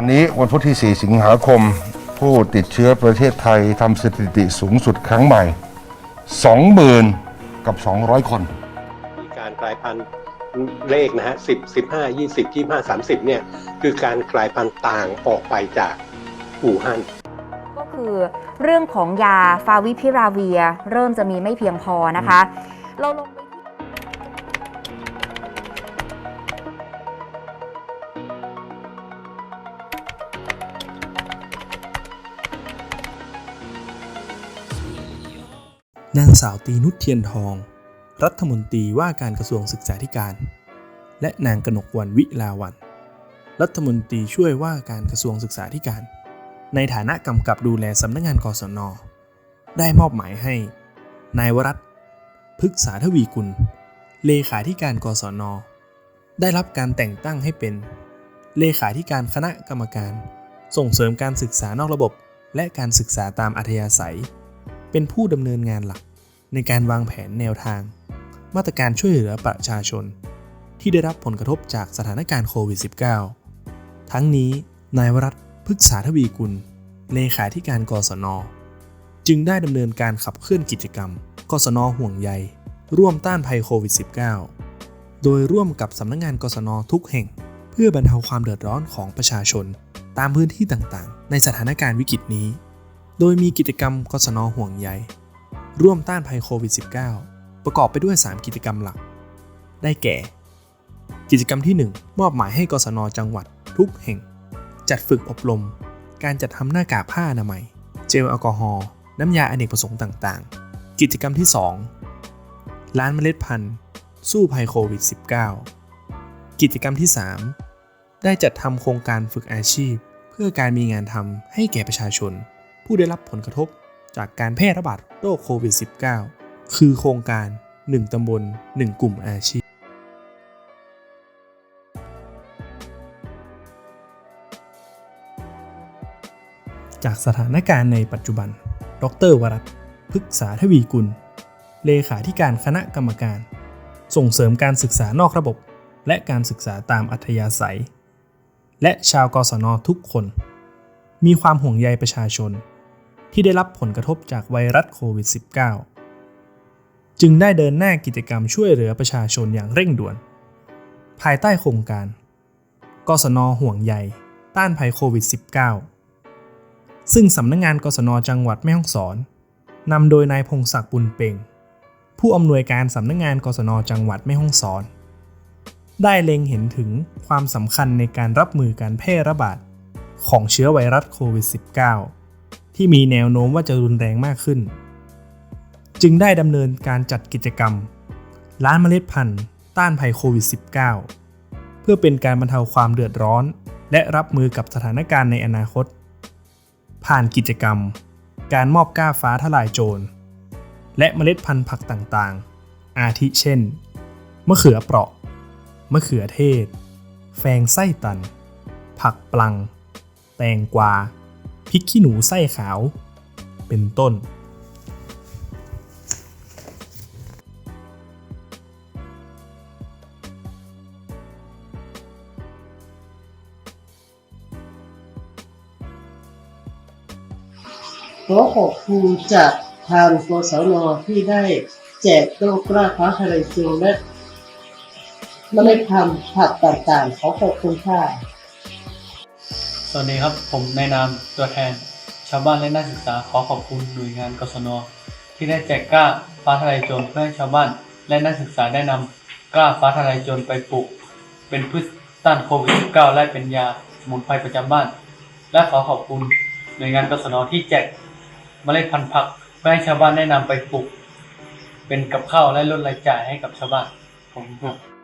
วันนี้วันพุธที่ 4 สิงหาคม ผู้ติดเชื้อประเทศไทยทำสถิติสูงสุดครั้งใหม่ 20,000 กับ 200 คนมีการกลายพันธุ์เลขนะฮะสิบสิบห้ายี่สิบยี่ห้าสามสิบเนี่ย คือการกลายพันธุ์ต่างออกไปจากอู่ฮั่นก็คือเรื่องของยาฟาวิพิราเวีย เริ่มจะมีไม่เพียงพอนะคะ เราลง นางสาวตีนุชเทียนทอง รัฐมนตรีว่าการกระทรวงศึกษาธิการ และนางกนกวันวิลาวัน รัฐมนตรีช่วยว่าการกระทรวงศึกษาธิการ ในฐานะกำกับดูแลสำนักงงานกศน ได้มอบหมายให้ นายวรัตพฤกษาทวีกุล เลขาธิการกศน ได้รับการแต่งตั้งให้เป็น เลขาธิการคณะกรรมการ ส่งเสริมการศึกษานอกระบบ และการศึกษาตามอัธยาศัย เป็นผู้ดำเนินงานหลัก ในการวางแผนแนวทาง มาตรการช่วยเหลือประชาชน ที่ได้รับผลกระทบจากสถานการณ์โควิด -19 ทั้งนี้นายวรัตพฤกษาทวีกุล เลขาธิการกศน จึงได้ดำเนินการขับเคลื่อนกิจกรรม กศนห่วงใย ร่วมต้านภัยโควิด -19 โดยร่วมกับสำนักงงานกศนทุกแห่ง เพื่อบรรเทาความเดือดร้อนของประชาชน ตามพื้นที่ต่างๆ ในสถานการณ์วิกฤตนี้ โดยมีกิจกรรมกศนห่วงใย ร่วมต้านภัยโควิด -19 ประกอบไปด้วย 3 กิจกรรมหลัก ได้แก่ กิจกรรมที่ 1 มอบหมายให้กศนจังหวัด ทุกแห่ง จัดฝึกอบรม การจัดทำหน้ากากผ้าอนามัย เจลแอลกอฮอล์น้ำยาอเนกประสงค์ต่างๆ กิจกรรมที่ 2 ร้านเมล็ดพันธุ์ สู้ภัยโควิด -19 กิจกรรมที่ 3 ได้จัดทำโครงการฝึกอาชีพ เพื่อการมีงานทำให้แก่ประชาชน ผู้ได้รับผลกระทบ จากการแพร่ระบาดโรคโควิด -19 คือโครงการ 1 ตำบล 1 กลุ่มอาชีพ จากสถานการณ์ในปัจจุบัน ดรวรัตพฤกษาทวีกุล เลขาธิการคณะกรรมการ ส่งเสริมการศึกษานอกระบบ และการศึกษาตามอัธยาศัย และชาวกศนทุกคน มีความห่วงใยประชาชน ที่ได้รับผลกระทบจากไวรัสโควิด -19 จึงได้เดินหน้ากิจกรรมช่วยเหลือประชาชนอย่างเร่งด่วน ภายใต้โครงการกศนห่วงใยต้านภัยโควิด -19 ซึ่งสำนักงงานกศนจังหวัดแม่ฮ่องสอนนำโดยนายพงศักดิ์บุญเป่ง ผู้อำนวยการสำนักงงานกศนจังหวัดแม่ฮ่องสอน ได้เล็งเห็นถึงความสำคัญในการรับมือการแพร่ระบาดของเชื้อไวรัสโควิด -19 ที่มีแนวโน้มว่าจะรุนแรงมากขึ้น จึงได้ดำเนินการจัดกิจกรรม ร้านเมล็ดพันธุ์ต้านภัยโควิด -19 เพื่อเป็นการบรรเทาความเดือดร้อน และรับมือกับสถานการณ์ในอนาคต ผ่านกิจกรรม การมอบก้าฟ้าทลายโจร และเมล็ดพันธุ์ผักต่างๆ อาทิเช่น มะเขือเปราะ มะเขือเทศ แฟงไส้ตัน ผักปลัง แตงกวา พริกขี้หนูไส้ขาว เป็นต้น ขอขอบคุณจากทางกศนที่ได้แจกต้นกล้าฟ้าทะเลจูงและเมล็ดพันผักต่างๆ ขอขอบคุณค่ะ สวัสดีครับ ผมในนามตัวแทน ชาวบ้านและนักศึกษาขอขอบคุณหน่วยงานกศนที่ได้แจกกล้าฟ้าทลายโจรเพื่อให้ชาวบ้าน และนักศึกษาได้นำกล้าฟ้าทลายโจรไปปลูก เป็นพืชต้านโควิด -19 และเป็นยาสมุนไพรประจำบ้าน และขอขอบคุณหน่วยงานกศนที่แจกเมล็ดพันธุ์ผักเพื่อให้ชาวบ้านได้นำไปปลูก เป็นกับข้าวและลดรายจ่ายให้กับชาวบ้านผมครับ